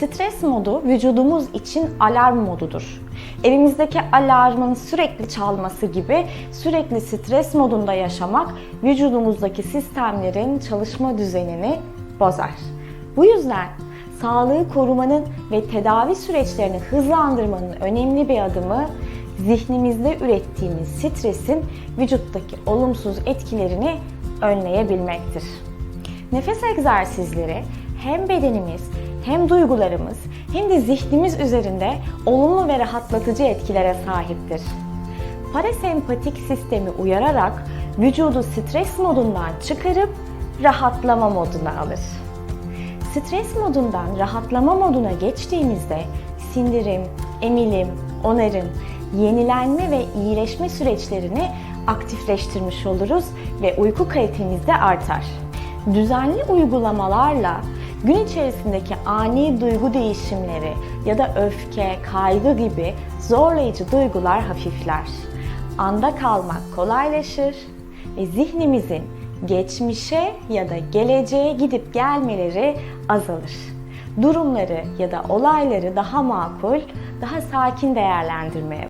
Stres modu vücudumuz için alarm modudur. Evimizdeki alarmın sürekli çalması gibi sürekli stres modunda yaşamak vücudumuzdaki sistemlerin çalışma düzenini bozar. Bu yüzden sağlığı korumanın ve tedavi süreçlerini hızlandırmanın önemli bir adımı zihnimizde ürettiğimiz stresin vücuttaki olumsuz etkilerini önleyebilmektir. Nefes egzersizleri hem bedenimiz hem duygularımız hem de zihnimiz üzerinde olumlu ve rahatlatıcı etkilere sahiptir. Parasempatik sistemi uyararak vücudu stres modundan çıkarıp rahatlama moduna alır. Stres modundan rahatlama moduna geçtiğimizde sindirim, emilim, onarım, yenilenme ve iyileşme süreçlerini aktifleştirmiş oluruz ve uyku kalitemiz de artar. Düzenli uygulamalarla gün içerisindeki ani duygu değişimleri ya da öfke, kaygı gibi zorlayıcı duygular hafifler. Anda kalmak kolaylaşır ve zihnimizin geçmişe ya da geleceğe gidip gelmeleri azalır. Durumları ya da olayları daha makul, daha sakin değerlendirmeye